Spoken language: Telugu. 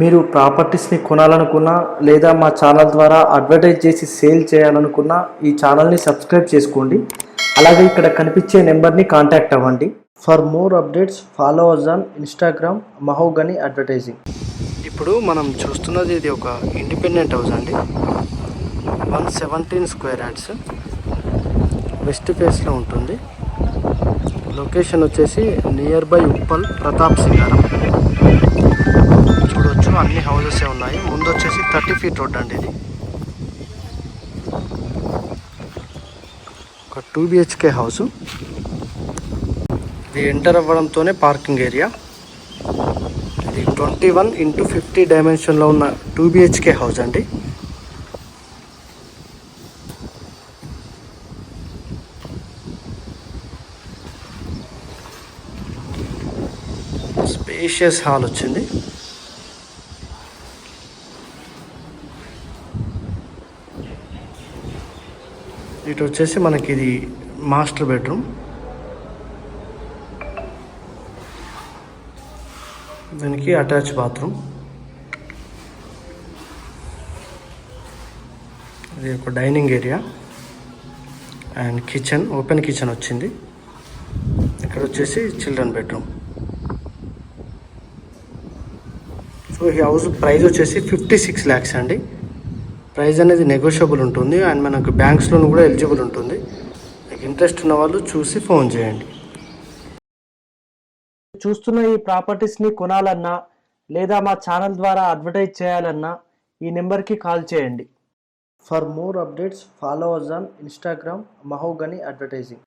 మీరు ప్రాపర్టీస్ని కొనాలనుకున్నా లేదా మా ఛానల్ ద్వారా అడ్వర్టైజ్ చేసి సేల్ చేయాలనుకున్నా ఈ ఛానల్ని సబ్స్క్రైబ్ చేసుకోండి. అలాగే ఇక్కడ కనిపించే నెంబర్ని కాంటాక్ట్ అవ్వండి. For more updates follow us on Instagram Mahogany advertising ఇప్పుడు మనం చూస్తున్నది ఇది ఒక ఇండిపెండెంట్ హౌస్ అండి. One seventeen square yards west ఫేస్లో ఉంటుంది. లొకేషన్ వచ్చేసి నియర్ బై ఉప్పల్ ప్రతాప్ సింగారం అన్ని ఉన్నాయి. ముందు వచ్చేసి థర్టీ ఫీట్ రోడ్ అండి ఇది. ఒక టూ బిహెచ్కే హౌస్. ఇది ఎంటర్ అవ్వడంతోనే పార్కింగ్ ఏరియా. ఇది ట్వంటీ వన్ ఇంటూ ఫిఫ్టీ డైమెన్షన్లో ఉన్న టూ బిహెచ్కే హౌస్ అండి. స్పేషియస్ హాల్ వచ్చింది. ఇటు వచ్చేసి మనకి ఇది మాస్టర్ బెడ్రూమ్. దీనికి అటాచ్ బాత్రూమ్. ఇది ఒక dining area. And kitchen open kitchen వచ్చింది. ఇక్కడ వచ్చేసి చిల్డ్రన్ బెడ్రూమ్. సో ఈ హౌస్ ప్రైస్ వచ్చేసి ఫిఫ్టీ సిక్స్ ల్యాక్స్ అండి. ప్రైస్ అనేది నెగోషియబుల్ ఉంటుంది అండ్ మనకు బ్యాంక్స్ లోన్ కూడా ఎలిజిబుల్ ఉంటుంది. మీకు ఇంట్రెస్ట్ ఉన్న వాళ్ళు చూసి ఫోన్ చేయండి. చూస్తున్న ఈ ప్రాపర్టీస్ని కొనాలన్నా లేదా మా ఛానల్ ద్వారా అడ్వర్టైజ్ చేయాలన్నా ఈ నెంబర్కి కాల్ చేయండి. For more updates follow us on Instagram Mahogany advertising